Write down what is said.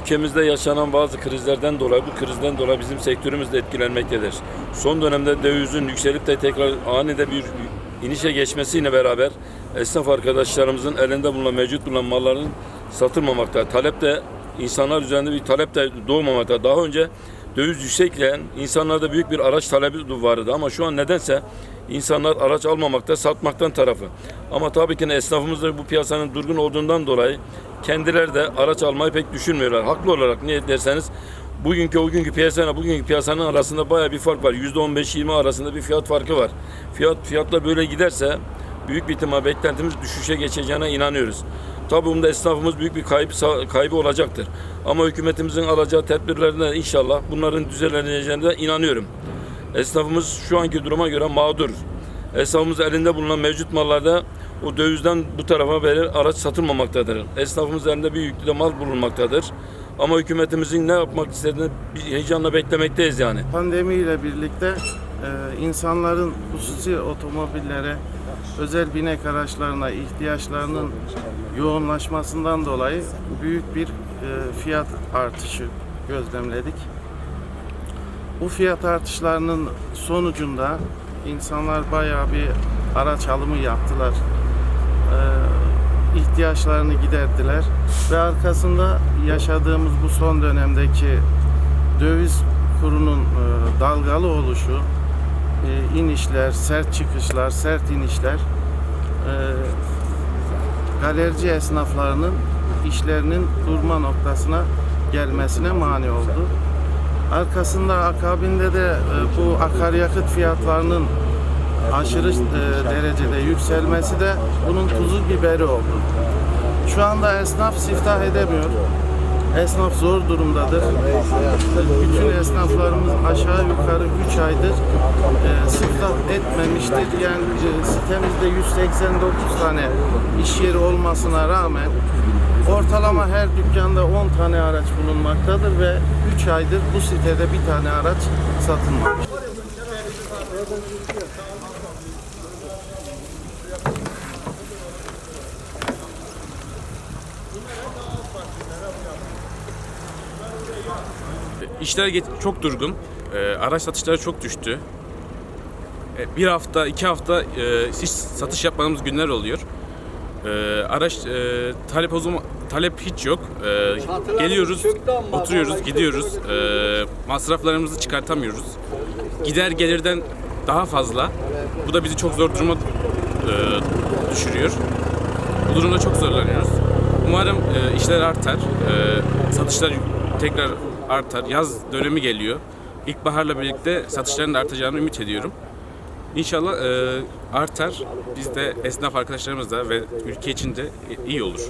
ülkemizde yaşanan bazı krizlerden dolayı bu krizden dolayı bizim sektörümüz de etkilenmektedir. Son dönemde dövizin yükselip de tekrar anide bir inişe geçmesiyle beraber esnaf arkadaşlarımızın elinde bulunan mevcut bulunan malların satılmamakta. Talep de insanlar üzerinde bir talep de doğmamakta. Daha önce döviz yüksekken insanlarda büyük bir araç talebi vardı ama şu an nedense insanlar araç almamakta, satmaktan tarafı. Ama tabii ki esnafımız da bu piyasanın durgun olduğundan dolayı kendileri de araç almayı pek düşünmüyorlar. Haklı olarak niye derseniz bugünkü o günkü piyasayla bugünkü piyasanın arasında baya bir fark var. %15-20 arasında bir fiyat farkı var. Fiyat fiyatla böyle giderse büyük bir ihtimal beklentimiz düşüşe geçeceğine inanıyoruz. Tabii bunda esnafımız büyük bir kayıp, kaybı olacaktır. Ama hükümetimizin alacağı tedbirlerine inşallah bunların düzenleneceğine de inanıyorum. Esnafımız şu anki duruma göre mağdur. Esnafımız elinde bulunan mevcut mallarda o dövizden bu tarafa beri araç satılmamaktadır. Esnafımız elinde bir yüklü de mal bulunmaktadır. Ama hükümetimizin ne yapmak istediğini bir heyecanla beklemekteyiz yani. Pandemiyle birlikte e, insanların hususi otomobillere, özel binek araçlarına ihtiyaçlarının yoğunlaşmasından dolayı büyük bir e, fiyat artışı gözlemledik. Bu fiyat artışlarının sonucunda insanlar bayağı bir araç alımı yaptılar. E, ihtiyaçlarını giderdiler ve arkasında yaşadığımız bu son dönemdeki döviz kurunun e, dalgalı oluşu, e, inişler, sert çıkışlar, sert inişler galerici esnaflarının işlerinin durma noktasına gelmesine mani oldu. Arkasında akabinde de bu akaryakıt fiyatlarının aşırı e, derecede yükselmesi de bunun tuzu biberi oldu. Şu anda esnaf siftah edemiyor. Esnaf zor durumdadır. Bütün esnaflarımız aşağı yukarı 3 aydır e, siftah etmemiştir. Yani e, sitemizde 189 tane iş yeri olmasına rağmen ortalama her dükkanda 10 tane araç bulunmaktadır ve 3 aydır bu sitede bir tane araç satılmamış. İşler çok durgun. Ee, araç satışları çok düştü. Ee, bir hafta, iki hafta e, hiç satış yapmadığımız günler oluyor. Ee, araç e, talep o zaman talep hiç yok. Geliyoruz, oturuyoruz, gidiyoruz. Ee, masraflarımızı çıkartamıyoruz. Gider gelirden daha fazla. Bu da bizi çok zor duruma e, düşürüyor. Bu durumda çok zorlanıyoruz. Umarım e, işler artar, e, satışlar tekrar artar. Yaz dönemi geliyor. İlkbaharla birlikte satışların da artacağını ümit ediyorum. İnşallah e, artar. Biz de esnaf arkadaşlarımız da ve ülke için de iyi olur.